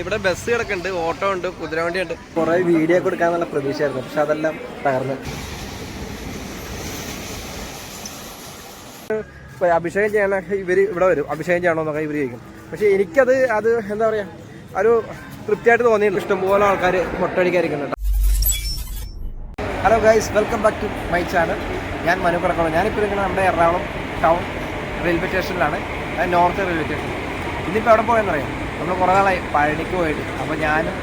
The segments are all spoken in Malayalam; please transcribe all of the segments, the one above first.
ഇവിടെ ബസ് കിടക്കുന്നുണ്ട് ഓട്ടോ ഉണ്ട് കുതിരവണ്ടി ഉണ്ട് കുറെ വീഡിയോ ഒക്കെ നല്ല പ്രതീക്ഷയായിരുന്നു പക്ഷെ അതെല്ലാം തകർന്നു. അഭിഷേകം ചെയ്യണ ഇവർ ഇവിടെ വരും. അഭിഷേകം ചെയ്യണമെന്നൊക്കെ ഇവർ ചോദിക്കും. പക്ഷെ എനിക്കത് അത് എന്താ പറയാ ഒരു തൃപ്തിയായിട്ട് തോന്നിയില്ല. ഇഷ്ടംപോലെ ആൾക്കാർ മുട്ടടിക്കാതിരിക്കുന്നുണ്ട് hello guys welcome back to my channel. ഞാൻ മനു കിടക്കണം ഞാനിപ്പോൾ ഇരിക്കുന്നത് നമ്മുടെ എറണാകുളം ടൗൺ റെയിൽവേ സ്റ്റേഷനിലാണ്. North railway station. ഇന്നിപ്പോൾ എവിടെ പോയെന്നറിയാം? നമ്മൾ കുറേ നാളായി പഴനിക്ക് പോയിട്ട്. അപ്പോൾ ഞാനും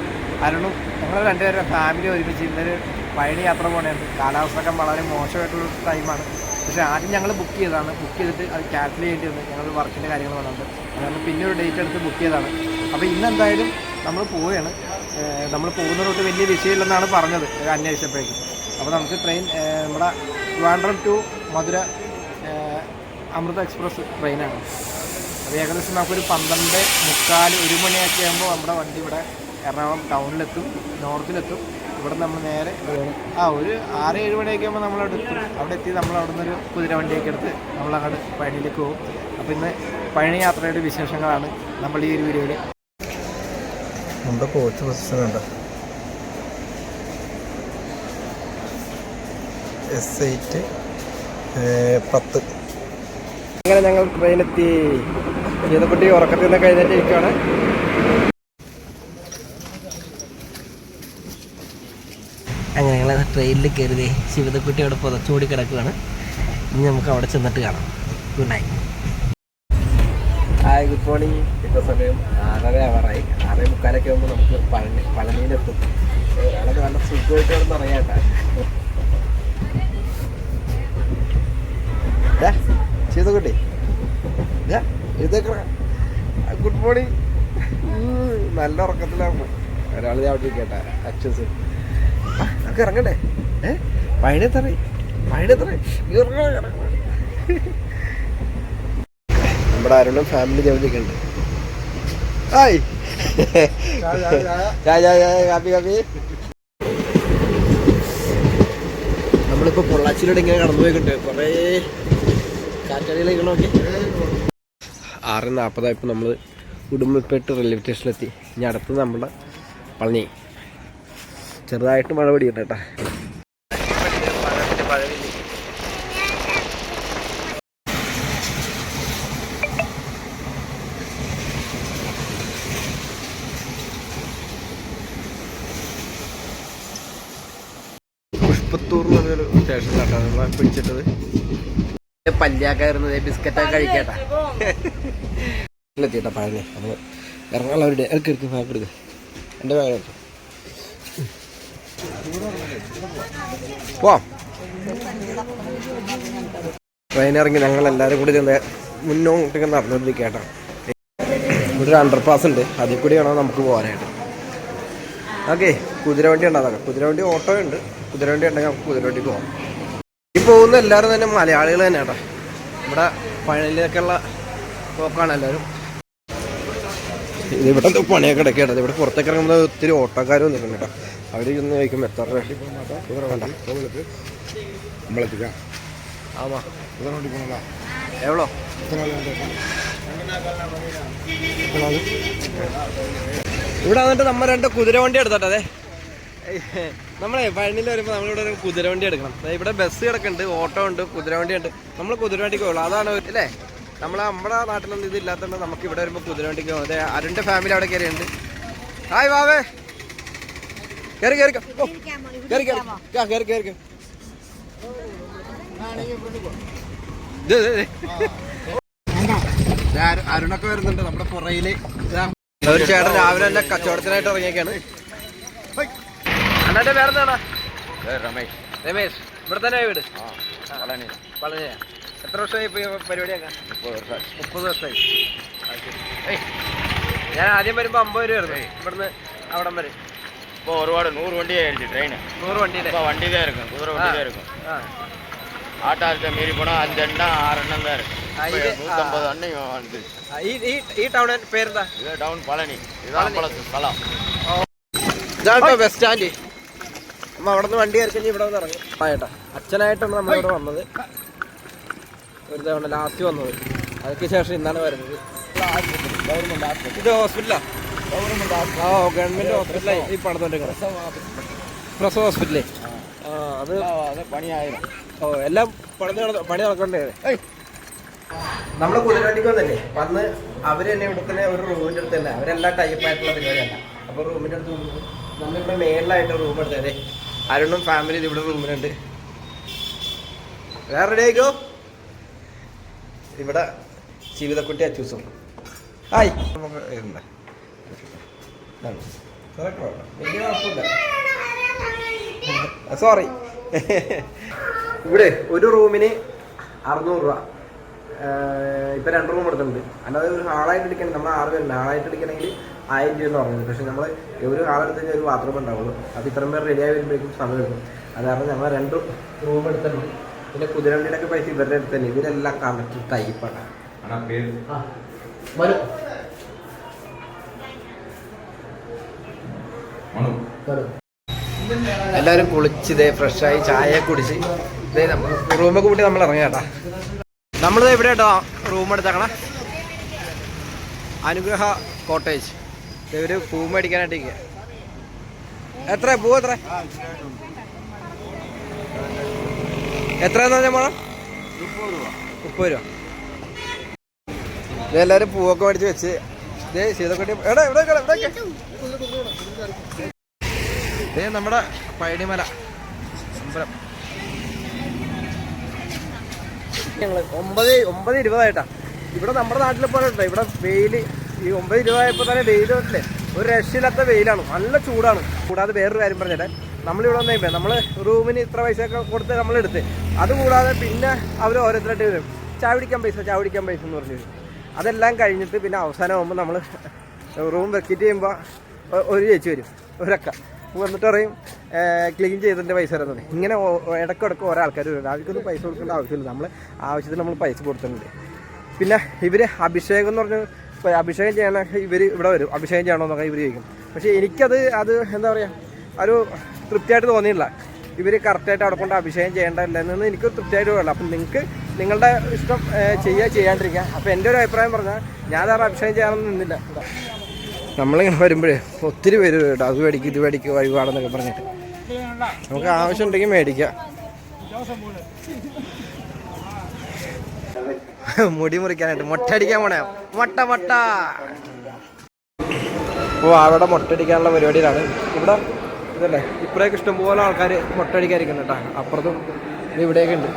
അരുണും ഞങ്ങൾ രണ്ടുപേരും ഫാമിലി ഒരുമിച്ച് ഇന്നൊരു പഴനി യാത്ര പോകണമായിരുന്നു കാലാവസ്ഥയൊക്കെ വളരെ മോശമായിട്ടുള്ള ടൈമാണ് പക്ഷേ ആദ്യം ഞങ്ങൾ ബുക്ക് ചെയ്തതാണ്. ബുക്ക് ചെയ്തിട്ട് അത് ക്യാൻസൽ ചെയ്യേണ്ടി വന്നു. ഞങ്ങൾ വർക്കിന്റെ കാര്യങ്ങൾ വന്നിട്ട്. അതുകൊണ്ട് പിന്നെ ഒരു ഡേറ്റ് എടുത്ത് ബുക്ക് ചെയ്തതാണ്. അപ്പോൾ ഇന്ന് എന്തായാലും നമ്മൾ പോവുകയാണ് നമ്മൾ പോകുന്ന റൂട്ട് വലിയ വിഷയമില്ലെന്നാണ് പറഞ്ഞത് അന്വേഷിച്ചപ്പോഴേക്കും. അപ്പോൾ നമുക്ക് ട്രെയിൻ നമ്മുടെ ട്രിവാൻഡ്രം ടു മധുര അമൃത എക്സ്പ്രസ് ട്രെയിനാണ് അത് ഏകദേശം നമുക്കൊരു പന്ത്രണ്ട് മുക്കാൽ ഒരു മണിയൊക്കെ ആകുമ്പോൾ നമ്മുടെ വണ്ടി ഇവിടെ എറണാകുളം ടൗണിലെത്തും നോർത്തിലെത്തും. ഇവിടെ നമ്മൾ നേരെ ആ ഒരു ആറ് ഏഴ് മണിയൊക്കെ ആകുമ്പോൾ നമ്മളവിടെ എത്തും. അവിടെ എത്തി നമ്മൾ അവിടെ നിന്നൊരു കുതിര വണ്ടിയൊക്കെ എടുത്ത് നമ്മൾ അങ്ങോട്ട് പഴനിയിലേക്ക് പോകും. അപ്പോൾ ഇന്ന് പഴനി യാത്രയുടെ വിശേഷങ്ങളാണ് നമ്മൾ ഈ ഒരു വീഡിയോയിൽ നമ്മുടെ കോച്ച് പൊസിഷൻ ഉണ്ട് എസ് എയ്റ്റ് പത്ത്. അങ്ങനെ ഞങ്ങൾ ട്രെയിനെത്തി ഗീതക്കുട്ടി ഉറക്കത്തിൽ നിന്ന് കഴിഞ്ഞിട്ടിരിക്കുകയാണ്. അങ്ങനെ ഞങ്ങൾ ട്രെയിനിൽ കയറിയതേ ശിവതക്കുട്ടി അവിടെ പുതച്ചുകൂടി കിടക്കുകയാണ്. ഇനി നമുക്ക് അവിടെ ചെന്നിട്ട് കാണാം. Good night hi good morning ഇപ്പോൾ സമയം ആറര അവറായി ആറേ മുക്കാലൊക്കെ ആകുമ്പോൾ നമുക്ക് പഴനി പഴനിയിലെത്തും വളരെ നല്ല സുഖമായിട്ട് കിടന്ന് അറിയാട്ടാ ചെയ്തോട്ടെ ഗുഡ് മോർണിംഗ് നല്ല ഉറക്കത്തിലാണ് ഒരാൾ അവിടെ കേട്ടാ അച്ഛസ് നമുക്ക് ഇറങ്ങണ്ടേ? ഏ? പഴയത്തറ പഴയത്തറ നമ്മുടെ ആരോടും ഫാമിലി ഹായ്. ചായ ചായ കാപ്പി കാപ്പി. നമ്മളിപ്പോ പൊള്ളാച്ചിലൂടെ ഇങ്ങനെ കടന്നു പോയിട്ടുണ്ട് കുറേ കാറ്റടിയിലേക്ക് നോക്കി. ആറ് നാൽപ്പതായപ്പോൾ നമ്മൾ ഉടുമ്പൽപേട്ട് റെയിൽവേ സ്റ്റേഷനിലെത്തി ഇനി അടുത്ത് നമ്മുടെ പളനി. ചെറുതായിട്ട് മഴ പിടിക്കട്ടെ കേട്ടാ പുഷ്പത്തൂർ എന്ന് പറഞ്ഞൊരു സ്റ്റേഷനിലാട്ടാണ് നമ്മളെ പിടിച്ചിട്ടത്. പല്ലിയാക്കായിരുന്നത് ബിസ്ക്കറ്റൊക്കെ കഴിക്കട്ടാ. എത്തിയിട്ടാ പഴനി നമ്മൾ ഒരു ഇടയ്ക്ക് എടുക്കും ബാഗ് എടുക്കുക എന്റെ ബാഗ് എടുക്കും പോവാം. ഞങ്ങൾ എല്ലാവരും കൂടി ചെന്ന് മുന്നോട്ടേക്ക് കേട്ടോ. ഇവിടെ ഒരു അണ്ടർ പാസ് ഉണ്ട്. അതിൽ കൂടി വേണം നമുക്ക് പോകാനായിട്ട്. ഓക്കെ കുതിരവണ്ടി ഉണ്ടാകാം കുതിരവണ്ടി ഓട്ടോ ഉണ്ട്. കുതിരവണ്ടി ഉണ്ടെങ്കിൽ നമുക്ക് കുതിരവണ്ടി പോകാം ഈ പോകുന്ന എല്ലാവരും തന്നെ മലയാളികൾ തന്നെ കേട്ടോ. ഇവിടെ പഴയിലേക്കുള്ള പോക്കാണ് എല്ലാവരും. ഇത് ഇവിടെ എന്തോ പണിയൊക്കെ ഇടയ്ക്കാണ് ഇവിടെ പുറത്തേക്ക് ഇറങ്ങുമ്പോൾ ഒത്തിരി ഓട്ടക്കാരും നിൽക്കുന്നുണ്ട് അവർ ഇന്ന് ചോദിക്കും എത്ര എവ്വളോ ഇവിടെ വന്നിട്ട് നമ്മൾ രണ്ട് കുതിരവണ്ടി എടുത്തോട്ടെ അതെ. നമ്മളെ പഴനിയിൽ വരുമ്പോൾ നമ്മളിവിടെ ഒരു കുതിരവണ്ടി എടുക്കണം. ഇവിടെ ബസ് കിടക്കുന്നുണ്ട് ഓട്ടോ ഉണ്ട് കുതിരവണ്ടി ഉണ്ട്. നമ്മൾ കുതിരവണ്ടിക്ക് പോകുള്ളൂ അതാണ് അല്ലേ? നമ്മളെ നമ്മുടെ നാട്ടിലൊന്നും ഇത് ഇല്ലാത്തതുകൊണ്ട് നമുക്ക് ഇവിടെ വരുമ്പോൾ കുതിരവണ്ടിക്ക് പോകും. അതെ അരുണിന്റെ ഫാമിലി അവിടെ കയറിയുണ്ട് ഹായ് വാവേ. കയറി കയറി കയറി കയറി കയറി കയറി അരുണൊക്കെ വരുന്നുണ്ട് നമ്മുടെ പുറയിൽ. ഒരു ചേട്ടൻ രാവിലെ തന്നെ കച്ചവടത്തിനായിട്ട് ഇറങ്ങിയൊക്കെയാണ് അണ്ണാന്റെ പേരെന്താണ്? രമേശ്. രമേശ്. ഇവിടെ തന്നെ വീട്? പളനി. പളനിയാ. എത്ര വർഷമായി ഇപ്പൊ ഈ പരിപാടിയൊക്കെ മുപ്പത് വർഷം മുപ്പത് വർഷമായി അത് ശരി. ഏയ്, ഞാൻ ആദ്യം വരുമ്പോ അമ്പത് രൂപ ആയിരുന്നു ഇവിടുന്ന് അവിടം വരെ இப்போ ஒருபாடு நூறு வண்டி ஆயிடுச்சு ட்ரெயின் നൂറ് വണ്ടിയിലെ இப்போ வண்டி தான் இருக்கும் குதிரை வண்டி தான் இருக்கும் ആ ஆட்டோ ஆட்டோ மீறி போனால் அஞ்சு எண்ணம் ஆறு எண்ணம் தான் இருக்கும் ആ, இப்போ ഇത് நூற்றம்பது அண்ணையும் வந்து ആ, ഈ ഈ- ഈ ടൗണിന്റെ പേരെന്താ இது டவுன் பழனி இதுதான் பழத்து ஸ்தலம் ഇതാണ് കേട്ടോ ബസ് സ്റ്റാൻഡ് അമ്മ അവിടെ നിന്ന് വണ്ടി കയറി ഇവിടെ വന്ന് ഇറങ്ങും ആ ചേട്ടാ അച്ഛനായിട്ടാണ് നമ്മളിവിടെ വന്നത് ഒരു തവണ ലാസ്റ്റ് വന്നത് അതിന് ശേഷം ഇന്നാണ് വരുന്നത്. ഇത് ഹോസ്പിറ്റലാ ഗവൺമെന്റ് ഹോസ്പിറ്റലായി ഈ പ്രസവ ഹോസ്പിറ്റലേ അത് പണിയായിരുന്നു പണിയായിരം ഓ എല്ലാം പണി പണി നടക്കണ്ടേ? നമ്മൾ കുതിരാട്ടിക്ക് വന്നല്ലേ? വന്ന് അവർ തന്നെ ഇവിടെ തന്നെ ഒരു റൂമിന്റെ അടുത്ത് തന്നെ. അവരെല്ലാം ടൈപ്പ് ആയിട്ടുള്ള പരിപാടിയല്ല അപ്പോൾ റൂമിന്റെ അടുത്ത് നമ്മളിവിടെ മേളിലായിട്ട് റൂം എടുത്തേ. അരുണും ഫാമിലി ഇവിടെ റൂമിലുണ്ട് വേറെ റെഡി ഇവിടെ ജീവിതക്കുട്ടി അച്ചൂസും. ആയി നമുക്ക് സോറി ഇവിടെ ഒരു റൂമിന് അറുന്നൂറ് രൂപ. ഇപ്പം രണ്ട് റൂം എടുത്തിട്ടുണ്ട്. അല്ലാതെ ഒരു ഹാളായിട്ട് എടുക്കണം നമ്മൾ ആറ് പേരുണ്ട്. ഹാളായിട്ട് എടുക്കണമെങ്കിൽ ആയിരം രൂപ എന്ന് പറഞ്ഞത്. പക്ഷെ നമ്മൾ ഒരു ഹാളെടുത്ത് ഒരു ബാത്റൂം ഉണ്ടാവുള്ളൂ. അത് ഇത്രയും പേർ റെഡി ആയി വരുമ്പോഴേക്കും സമയം എടുക്കും അത് കാരണം ഞങ്ങൾ രണ്ട് റൂം എടുത്തിട്ടുണ്ട്. പിന്നെ കുതിരവണ്ടിയുടെ ഒക്കെ പൈസ ഇവരുടെ അടുത്ത് തന്നെ. ഇവരെല്ലാം കറക്റ്റ് ടൈപ്പാണ് എല്ലാരും എല്ലാവരും കുളിച്ച് ഇതേ ഫ്രഷായി ചായ കുടിച്ച്. ഇതേ റൂമൊക്കെ കൂട്ടി നമ്മൾ ഇറങ്ങി കേട്ടാ. നമ്മളിത് എവിടെ കേട്ടോ റൂം എടുത്തേക്കണ. അനുഗ്രഹ കോട്ടേജ് ഇവർ പൂ മേടിക്കാനായിട്ട്. എത്ര പൂ എത്ര എത്ര പറഞ്ഞാൽ മോളെ? മുപ്പത് രൂപ. ഇതെല്ലാവരും പൂവൊക്കെ മേടിച്ച് വെച്ച് ഇതേ ഇത് നമ്മുടെ പഴനിമല അമ്പലം. ഞങ്ങൾ ഒമ്പത് ഒമ്പത് ഇരുപതായിട്ടാ. ഇവിടെ നമ്മുടെ നാട്ടിലെ പോലെ ഉണ്ടോ ഇവിടെ വെയിൽ ഈ ഒമ്പത് ഇരുപതായപ്പോൾ തന്നെ വെയിൽ വന്നില്ലേ? ഒരു രക്ഷയില്ലാത്ത വെയിലാണ് നല്ല ചൂടാണ്. കൂടാതെ വേറൊരു കാര്യം പറഞ്ഞേ നമ്മളിവിടെ വന്നേ നമ്മൾ റൂമിന് ഇത്ര പൈസ ഒക്കെ കൊടുത്ത് നമ്മൾ എടുത്ത് അതുകൂടാതെ പിന്നെ അവർ ഓരോരുത്തരായിട്ട് വരും. ചാവിടിക്കാൻ പൈസ ചാവിടിക്കാൻ പൈസ എന്ന് പറഞ്ഞു വരും. അതെല്ലാം കഴിഞ്ഞിട്ട് പിന്നെ അവസാനമാകുമ്പോൾ നമ്മൾ റൂം വെക്കിറ്റ് ചെയ്യുമ്പോൾ ഒരു ചേച്ചി വരും ഒരക്ക. വന്നിട്ട് പറയും ക്ലീൻ ചെയ്തതിന്റെ പൈസ തരുന്നത് ഇങ്ങനെ ഇടയ്ക്കിടയ്ക്ക് ഓരോ ആൾക്കാർ വരും. അവർക്കൊന്നും പൈസ കൊടുക്കേണ്ട ആവശ്യമില്ല. നമ്മൾ ആവശ്യത്തിന് നമ്മൾ പൈസ കൊടുത്തിട്ടുണ്ട്. പിന്നെ ഇവർ അഭിഷേകം എന്ന് പറഞ്ഞ അഭിഷേകം ചെയ്യണ ഇവർ ഇവിടെ വരും. അഭിഷേകം ചെയ്യണമെന്നൊക്കെ ഇവർ ചോദിക്കും. പക്ഷേ എനിക്കത് അത് എന്താ പറയുക ഒരു തൃപ്തിയായിട്ട് തോന്നിയില്ല ഇവർ കറക്റ്റായിട്ട് അവിടെ കൊണ്ട് അഭിഷേകം ചെയ്യേണ്ടതില്ലെന്ന് എനിക്ക് തൃപ്തിയായിട്ട് വേണം അപ്പം നിങ്ങൾക്ക് നിങ്ങളുടെ ഇഷ്ടം ചെയ്യുക ചെയ്യാണ്ടിരിക്കുക അപ്പോൾ എന്റെ ഒരു അഭിപ്രായം പറഞ്ഞാൽ ഞാൻ വേറെ അഭിഷേകം ചെയ്യാനൊന്നും നിന്നില്ല. നമ്മളിങ്ങനെ വരുമ്പോഴേ ഒത്തിരി പേര് കേട്ടോ അത് മേടിക്കും ഇത് മേടിക്കും വഴിപാടെന്നൊക്കെ പറഞ്ഞിട്ട്. നമുക്ക് ആവശ്യം ഉണ്ടെങ്കിൽ മേടിക്കാം. മുടി മുറിക്കാനായിട്ട് മുട്ടടിക്കാൻ പോണേ. മുട്ട മുട്ട. ഓ അവിടെ മുട്ടടിക്കാനുള്ള പരിപാടിയിലാണ്. ഇവിടെ ഇതല്ലേ? ഇപ്പോഴേക്ക് ഇഷ്ടംപോലെ ആൾക്കാർ മുട്ടടിക്കാതിരിക്കുന്നു കേട്ടോ അപ്പുറത്തും ഇവിടെയൊക്കെ ഉണ്ട്.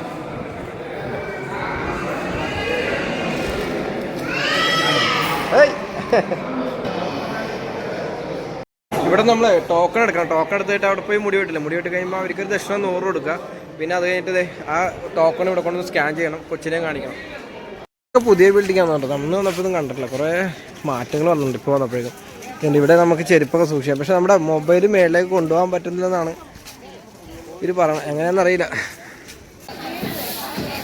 ഇവിടെ നമ്മൾ ടോക്കൺ എടുക്കണം. ടോക്കൺ എടുത്തിട്ട് അവിടെ പോയി മുടി വെട്ടില്ല. മുടി വെട്ടി കഴിയുമ്പോൾ അവർക്ക് ഒരു ദക്ഷിണ നൂറ് കൊടുക്കുക. പിന്നെ അത് കഴിഞ്ഞിട്ട് ആ ടോക്കൺ ഇവിടെ കൊണ്ടുവന്ന് സ്കാൻ ചെയ്യണം. കൊച്ചിനെ കാണിക്കണം. പുതിയ ബിൽഡിംഗ് ആണെന്ന് കേട്ടോ നമ്മൾ വന്നപ്പോൾ ഇതും കണ്ടിട്ടില്ല. കുറേ മാറ്റങ്ങൾ വന്നിട്ടുണ്ട്. ഇപ്പോൾ വന്നപ്പോഴേക്കും ഇവിടെ നമുക്ക് ചെരുപ്പൊക്കെ സൂക്ഷിക്കാം. പക്ഷെ നമ്മുടെ മൊബൈൽ മേളിലേക്ക് കൊണ്ടുപോകാൻ പറ്റുന്നില്ലെന്നാണ് ഇവർ പറയണം. എങ്ങനെയാണെന്ന് അറിയില്ല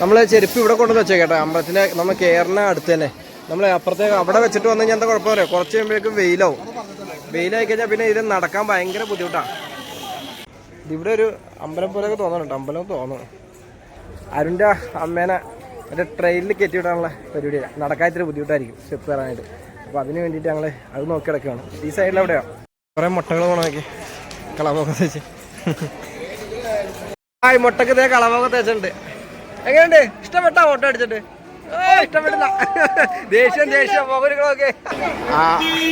നമ്മൾ ചെരുപ്പ് ഇവിടെ കൊണ്ടുവന്ന് വെച്ചേക്കട്ടെ. അമ്പലത്തിന്റെ നമ്മൾ കയറിന അടുത്ത് തന്നെ. നമ്മൾ അപ്പുറത്തേക്ക് അവിടെ വെച്ചിട്ട് വന്നു കഴിഞ്ഞാൽ എന്താ കുഴപ്പമില്ല കുറച്ച് കഴിയുമ്പോഴേക്കും വെയിലാവും. വെയിലായി കഴിഞ്ഞാൽ പിന്നെ ഇത് നടക്കാൻ ഭയങ്കര ബുദ്ധിമുട്ടാണ് ഇവിടെ ഒരു അമ്പലം പോലെയൊക്കെ തോന്നുന്നുണ്ട്. അമ്പലം തോന്നുന്നു. അരുണിന്റെ അമ്മേനെ മറ്റേ ട്രെയിനിൽ കയറ്റി വിടാനുള്ള പരിപാടിയാണ് നടക്കാൻ ഇത്തിരി ബുദ്ധിമുട്ടായിരിക്കും. സ്റ്റെപ്പ് കയറാനായിട്ട്. അപ്പോൾ അതിന് വേണ്ടിയിട്ട് ഞങ്ങൾ അത് നോക്കി കിടക്കുകയാണ് ഈ സൈഡിൽ എവിടെയാണ് കുറേ മുട്ടകൾ നോക്കി കളവൊക്കെ തേച്ച്. ആ മുട്ടക്ക് തേ കളവൊക്കെ തേച്ചിട്ടുണ്ട്. എങ്ങനെയുണ്ട്? ഇഷ്ടപ്പെട്ടാ മുട്ട അടിച്ചിട്ട്? ഓ ഇഷ്ടപ്പെട്ടില്ല. ദേഷ്യം ദേഷ്യം. പോകരുകളൊക്കെ ആ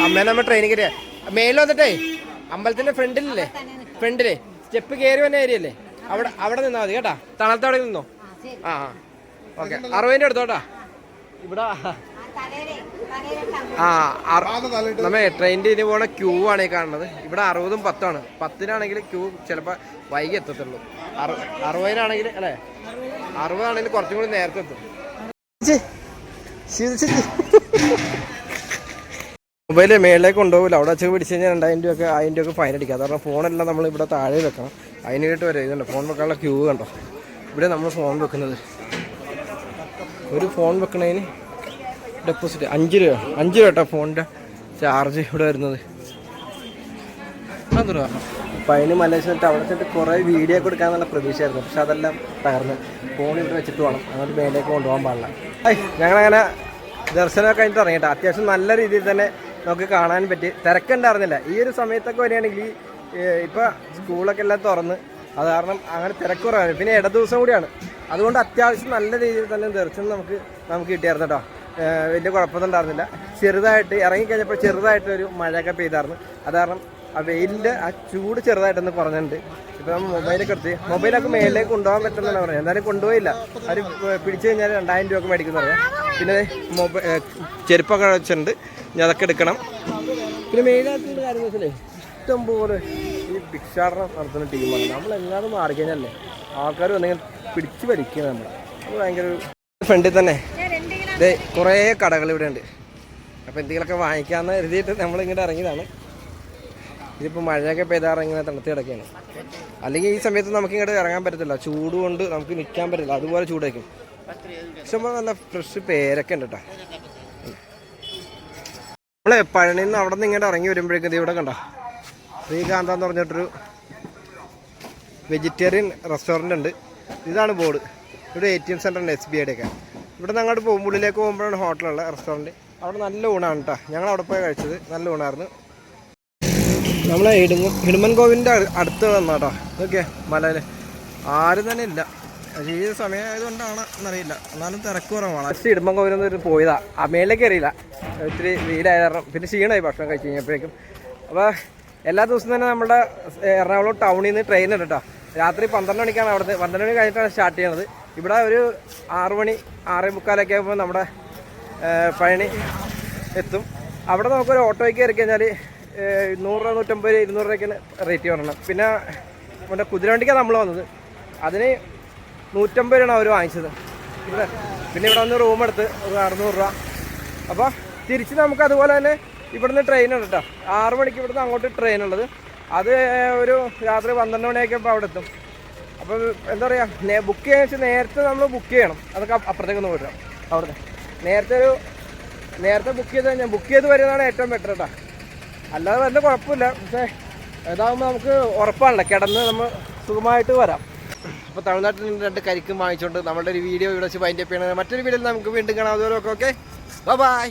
അമ്മേനെ നമ്മ ട്രെയിനിങ് കിട്ടിയ മേലിൽ വന്നിട്ടേ അമ്പലത്തിന്റെ ഫ്രണ്ടിലല്ലേ ഫ്രണ്ടിലേ സ്റ്റെപ്പ് കയറി വന്ന ഏരിയ അല്ലേ അവിടെ അവിടെ നിന്നാ മതി കേട്ടാ. തണലത്തവിടെ നിന്നോ? ആ ഓക്കെ. അറുപതിന്റെ അടുത്തോട്ടാ. ഇവിടെ. ആ നമ്മ നമ്മേ ട്രെയിനിന്റെ ഇനി പോണ ക്യൂ ആണ് ഈ കാണുന്നത്. ഇവിടെ അറുപതും പത്താണ് പത്തിനാണെങ്കിൽ ക്യൂ ചിലപ്പോൾ വൈകി എത്തത്തുള്ളൂ. അറു അറുപതിനാണെങ്കിൽ അല്ലേ? അറുപതാണെങ്കിൽ കുറച്ചും കൂടി നേരത്തെ എത്തും. മൊബൈൽ മേളിലേക്ക് കൊണ്ടുപോകില്ല അവിടെ വെച്ച് പിടിച്ച് കഴിഞ്ഞാൽ രണ്ടായിരം രൂപ ഒക്കെ ആയിരം രൂപ ഒക്കെ ഫൈൻ അടിക്കുക കാരണം ഫോണെല്ലാം നമ്മൾ ഇവിടെ താഴെ വെക്കണം. അതിനായിട്ട് വരെ ഇതുണ്ട്. ഫോൺ വെക്കാനുള്ള ക്യൂ കണ്ടോ? ഇവിടെ നമ്മൾ ഫോൺ വെക്കുന്നത്. ഒരു ഫോൺ വെക്കണതിന് ഡെപ്പോസിറ്റ് അഞ്ച് രൂപ. അഞ്ച് രൂപ കേട്ടോ ഫോണിന്റെ ചാർജ് ഇവിടെ വരുന്നത്. അത് രൂപ അപ്പം അതിന് മലേഷ്യത്ത് അവിടെ ചെന്നിട്ട് കുറേ വീഡിയോ കൊടുക്കാന്നുള്ള പ്രതീക്ഷയായിരുന്നു. പക്ഷെ അതെല്ലാം തകർന്ന്. ഫോൺ ഇവിടെ വെച്ചിട്ട് വേണം. അങ്ങോട്ട് മേലേക്ക് കൊണ്ടുപോകാൻ പാടില്ല. ഐ ഞങ്ങളങ്ങനെ ദർശനമൊക്കെ കഴിഞ്ഞിട്ട് ഇറങ്ങിയിട്ട്. അത്യാവശ്യം നല്ല രീതിയിൽ തന്നെ നമുക്ക് കാണാൻ പറ്റി. തിരക്കുണ്ടായിരുന്നില്ല. ഈ ഒരു സമയത്തൊക്കെ വരികയാണെങ്കിൽ ഇപ്പോൾ ഇപ്പൊ സ്കൂളൊക്കെ എല്ലാം തുറന്ന്. അത് കാരണം അങ്ങനെ തിരക്ക് കുറവാണ്. പിന്നെ ഇട ദിവസം കൂടിയാണ്. അതുകൊണ്ട് അത്യാവശ്യം നല്ല രീതിയിൽ തന്നെ ദർശനം നമുക്ക് നമുക്ക് കിട്ടിയായിരുന്നു കേട്ടോ. വലിയ കുഴപ്പമൊന്നും ഉണ്ടായിരുന്നില്ല. ചെറുതായിട്ട് ഇറങ്ങിക്കഴിഞ്ഞപ്പോൾ ചെറുതായിട്ടൊരു മഴയൊക്കെ പെയ്തായിരുന്നു. അത് കാരണം ആ വെയിലിന്റെ ആ ചൂട് ചെറുതായിട്ടൊന്ന് പറഞ്ഞിട്ടുണ്ട് ഇപ്പം നമ്മൾ മൊബൈലൊക്കെ എടുത്ത് മൊബൈലൊക്കെ മേലേക്ക് കൊണ്ടുപോകാൻ പറ്റുന്നതാണ് പറയുന്നത്. എന്തായാലും കൊണ്ടുപോയില്ല. അവർ പിടിച്ചു കഴിഞ്ഞാൽ രണ്ടായിരം രൂപ ഒക്കെ മേടിക്കുന്ന പറയാം. പിന്നെ മൊബൈൽ ചെരുപ്പൊക്കെ വെച്ചിട്ടുണ്ട്. ഞാൻ അതൊക്കെ എടുക്കണം. പിന്നെ മെയിനായിട്ടുള്ള കാര്യം എന്ന് വെച്ചാലേ ഇഷ്ടം പോലെ ഈ ഭിക്ഷാടനം നടത്തുന്ന ടീമാണ് നമ്മൾ എങ്ങാനും മാറി കഴിഞ്ഞാലേ ആൾക്കാർ വന്നെങ്കിൽ പിടിച്ചു വലിക്കുന്നത് നമ്മൾ അത് ഭയങ്കര ഫ്രണ്ടിൽ തന്നെ ഇതേ കുറേ കടകൾ ഇവിടെ ഉണ്ട്. അപ്പോൾ എന്തെങ്കിലുമൊക്കെ വാങ്ങിക്കാമെന്ന് കരുതിയിട്ട് നമ്മൾ ഇങ്ങോട്ട് ഇറങ്ങിയതാണ്. ഇതിപ്പോൾ മഴയൊക്കെ പെയ്താറിങ്ങനെ തണുത്ത് കിടക്കുകയാണ്. അല്ലെങ്കിൽ ഈ സമയത്ത് നമുക്ക് ഇങ്ങോട്ട് ഇറങ്ങാൻ പറ്റത്തില്ല. ചൂട് കൊണ്ട് നമുക്ക് നിൽക്കാൻ പറ്റില്ല അതുപോലെ ചൂടായിരിക്കും. ഇഷ്ടംപോലെ നല്ല ഫ്രഷ് പേരൊക്കെ ഉണ്ട് കേട്ടോ. നമ്മളെ പഴനിയിൽ നിന്ന് അവിടെ നിന്ന് ഇങ്ങോട്ട് ഇറങ്ങി വരുമ്പോഴേക്കും ഇത് ഇവിടെ കണ്ട? ശ്രീകാന്ത എന്ന് പറഞ്ഞിട്ടൊരു വെജിറ്റേറിയൻ റെസ്റ്റോറന്റ് ഉണ്ട്. ഇതാണ് ബോർഡ്. ഇവിടെ എ ടി എം സെന്റർ ഉണ്ട് എസ് ബി ഐയുടെ ഇവിടെ നിന്ന് അങ്ങോട്ട് പോകുമ്പോൾ ഉള്ളിലേക്ക് പോകുമ്പോഴാണ് ഹോട്ടലുള്ള റെസ്റ്റോറന്റ് അവിടെ നല്ല ഊണാണ് കേട്ടോ ഞങ്ങൾ അവിടെ പോയി കഴിച്ചത്. നല്ല ഊണായിരുന്നു. നമ്മളെ ഇടുങ്ങ ഇടുമൻ കോവിലിന്റെ അടുത്ത് വന്നാട്ടോ ഓക്കെ മലയിൽ ആരും തന്നെ ഇല്ല. ഈ ഈ സമയമായതുകൊണ്ടാണ് എന്നറിയില്ല. എന്നാലും തിരക്ക് കുറവാണ്. ഫസ്റ്റ് ഇടുമ്പം കോവിലൊന്നും ഒരു പോയതാ. ആ മേളിലേക്ക് അറിയില്ല. ഒത്തിരി വെയിലായ കാരണം പിന്നെ ക്ഷീണമായി ഭക്ഷണം കഴിച്ച് കഴിഞ്ഞപ്പോഴേക്കും. അപ്പോൾ എല്ലാ ദിവസവും തന്നെ നമ്മുടെ എറണാകുളം ടൗണിൽ നിന്ന് ട്രെയിൻ ഉണ്ട് കേട്ടോ രാത്രി പന്ത്രണ്ട് മണിക്കാണ് അവിടുന്ന് പന്ത്രണ്ട് മണി കഴിഞ്ഞിട്ടാണ് സ്റ്റാർട്ട് ചെയ്യണത്. ഇവിടെ ഒരു ആറ് മണി ആറേ മുക്കാലൊക്കെ ആകുമ്പോൾ നമ്മുടെ പഴനി എത്തും. അവിടെ നമുക്കൊരു ഓട്ടോയ്ക്ക് കയറി കഴിഞ്ഞാൽ നൂറ് നൂറ്റമ്പത് ഇരുന്നൂറ് രൂപയ്ക്കാണ് റേറ്റ് വരണം പിന്നെ മറ്റേ കുതിരവണ്ടിക്കാണ് നമ്മൾ വന്നത്. അതിന് നൂറ്റമ്പത് രൂപയാണ് അവർ വാങ്ങിച്ചത്. ഇവിടെ പിന്നെ ഇവിടെ വന്ന് റൂം എടുത്ത് ഒരു അറുന്നൂറ് രൂപ. അപ്പോൾ തിരിച്ച് നമുക്ക് അതുപോലെ തന്നെ ഇവിടുന്ന് ട്രെയിൻ ഉണ്ട് കേട്ടോ ആറ് മണിക്ക് ഇവിടുന്ന് അങ്ങോട്ട് ട്രെയിൻ ഉള്ളത്. അത് ഒരു രാത്രി പന്ത്രണ്ട് മണിയൊക്കെ ഇപ്പോൾ അവിടെ എത്തും. അപ്പോൾ എന്താ പറയുക ബുക്ക് ചെയ്യാന്ന് വെച്ചാൽ നേരത്തെ നമ്മൾ ബുക്ക് ചെയ്യണം. അതൊക്കെ അപ്പ- അപ്പുറത്തേക്ക് ഒന്ന് വിടാം അവിടുന്ന്. നേരത്തെ ഒരു നേരത്തെ ബുക്ക് ചെയ്ത് കഴിഞ്ഞാൽ ബുക്ക് ചെയ്ത് വരുന്നതാണ് ഏറ്റവും ബെറ്റർ കേട്ടോ അല്ലാതെ വലിയ കുഴപ്പമില്ല. പക്ഷേ ഇതാകുമ്പോൾ നമുക്ക് ഉറപ്പാണല്ലോ. കിടന്ന് നമ്മൾ സുഖമായിട്ട് വരാം. അപ്പോൾ തമിഴ്നാട്ടിൽ നിന്ന് രണ്ട് കരിക്കും വാങ്ങിച്ചുകൊണ്ട് നമ്മളുടെ ഒരു വീഡിയോ ഇവിടെ വെച്ച് വൈൻഡപ്പ് ചെയ്യണത്. മറ്റൊരു വീഡിയോയിൽ നമുക്ക് വീണ്ടും കാണാം. അതുപോലെ ഓക്കെ ബൈ